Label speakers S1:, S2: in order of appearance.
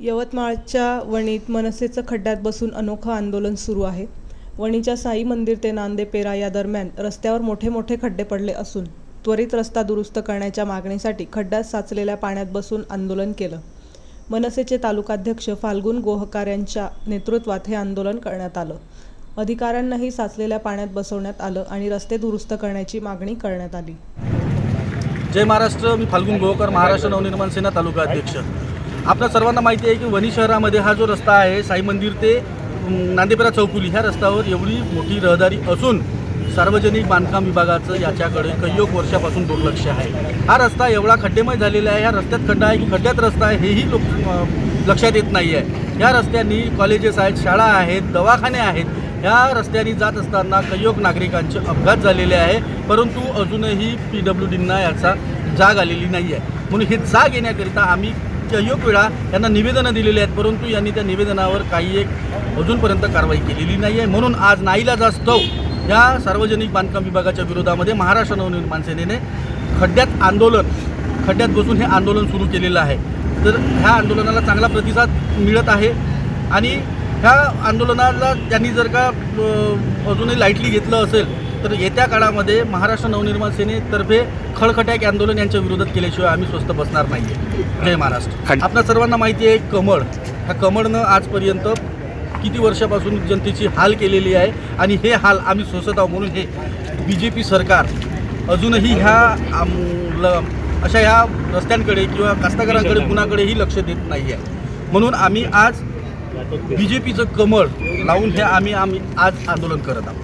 S1: यवतमाळच्या वणीत मनसेचं खड्ड्यात बसून अनोखं आंदोलन सुरू आहे. वणीच्या साई मंदिर ते नांदेपेरा या दरम्यान रस्त्यावर मोठे मोठे खड्डे पडले असून त्वरित रस्ता दुरुस्त करण्याच्या मागणीसाठी खड्ड्यात साचलेल्या पाण्यात बसून आंदोलन केलं. मनसेचे तालुकाध्यक्ष फाल्गुन गोहकार यांच्या नेतृत्वात हे आंदोलन करण्यात आलं. अधिकाऱ्यांनाही साचलेल्या पाण्यात बसवण्यात आलं आणि रस्ते दुरुस्त करण्याची मागणी करण्यात आली.
S2: जय महाराष्ट्र. मी फाल्गुन गोहकर महाराष्ट्र नवनिर्माण सेना तालुका अध्यक्ष आपल्या सर्वांना माहिती आहे की वणी शहरामध्ये हा जो रस्ता आहे साई मंदिर ते नांदेपरा नांदेपेरा चौकुली ह्या रस्त्यावर एवढी मोठी रहदारी असून सार्वजनिक बांधकाम विभागाचं याच्याकडे कैयोग वर्षापासून दुर्लक्ष आहे. हा रस्ता एवढा खड्डेमय झालेला आहे ह्या रस्त्यात खड्डा आहे की खड्ड्यात रस्ता आहे हेही लोक लक्षात येत नाही आहे या रस्त्यांनी कॉलेजेस आहेत शाळा आहेत दवाखाने आहेत ह्या रस्त्याने जात असताना कैयोग नागरिकांचे अपघात झालेले आहे परंतु अजूनही पी डब्ल्यू डींना याचा जाग आलेली नाही आहे म्हणून हे जाग येण्याकरिता आम्ही कैयोग वेळा यांना निवेदनं दिलेली आहेत परंतु यांनी त्या निवेदनावर काही एक अजूनपर्यंत कारवाई केलेली नाही आहे. म्हणून आज नाईलाजास्तव या सार्वजनिक बांधकाम विभागाच्या विरोधामध्ये महाराष्ट्र नवनिर्माण सेनेने खड्ड्यात आंदोलन खड्ड्यात बसून हे आंदोलन सुरू केलेलं आहे. तर ह्या आंदोलनाला चांगला प्रतिसाद मिळत आहे आणि ह्या आंदोलनाला त्यांनी जर का अजूनही लाईटली घेतलं असेल तर येत्या काळामध्ये महाराष्ट्र नवनिर्माण सेनेतर्फे खळखट्याक आंदोलन यांच्या विरोधात केल्याशिवाय आम्ही स्वस्त बसणार नाही आहे जय महाराष्ट्र. आपल्या सर्वांना माहिती आहे कमळ. ह्या कमळनं आजपर्यंत किती वर्षापासून जनतेची हाल केलेली आहे आणि हे हाल आम्ही सोसत आहोत म्हणून हे बी जे पी सरकार अजूनही ह्या आम, ल, अशा ह्या रस्त्यांकडे किंवा कास्तकारांकडे कुणाकडेही लक्ष देत नाही आहे म्हणून आम्ही आज बी जे पीचं कमळ लावून हे आम्ही आम्ही आज आंदोलन करत आहोत.